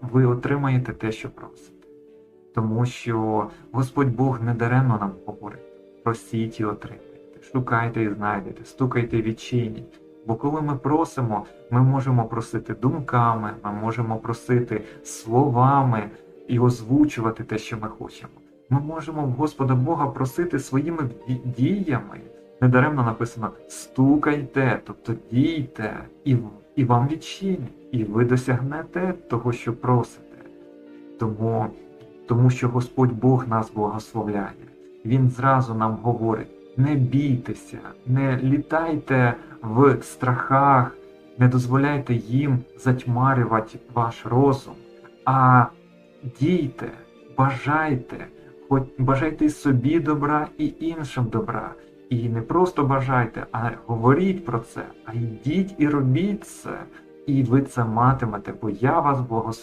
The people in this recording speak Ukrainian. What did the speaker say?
ви отримаєте те, що просите. Тому що Господь Бог не даремно нам говорить: просіть і отримайте, шукайте і знайдете, стукайте і відчиніть. Бо коли ми просимо, ми можемо просити думками, ми можемо просити словами і озвучувати те, що ми хочемо. Ми можемо в Господа Бога просити своїми діями. Недаремно написано стукайте, тобто дійте, і, і вам відчинять, і ви досягнете того, що просите. Тому, тому що Господь Бог нас благословляє. Він зразу нам говорить: не бійтеся, не літайте в страхах, не дозволяйте їм затьмарювати ваш розум, а дійте, бажайте, бажайте собі добра і іншим добра. І не просто бажайте, а говоріть про це, а йдіть і робіть це, і ви це матимете, бо я вас благословлю.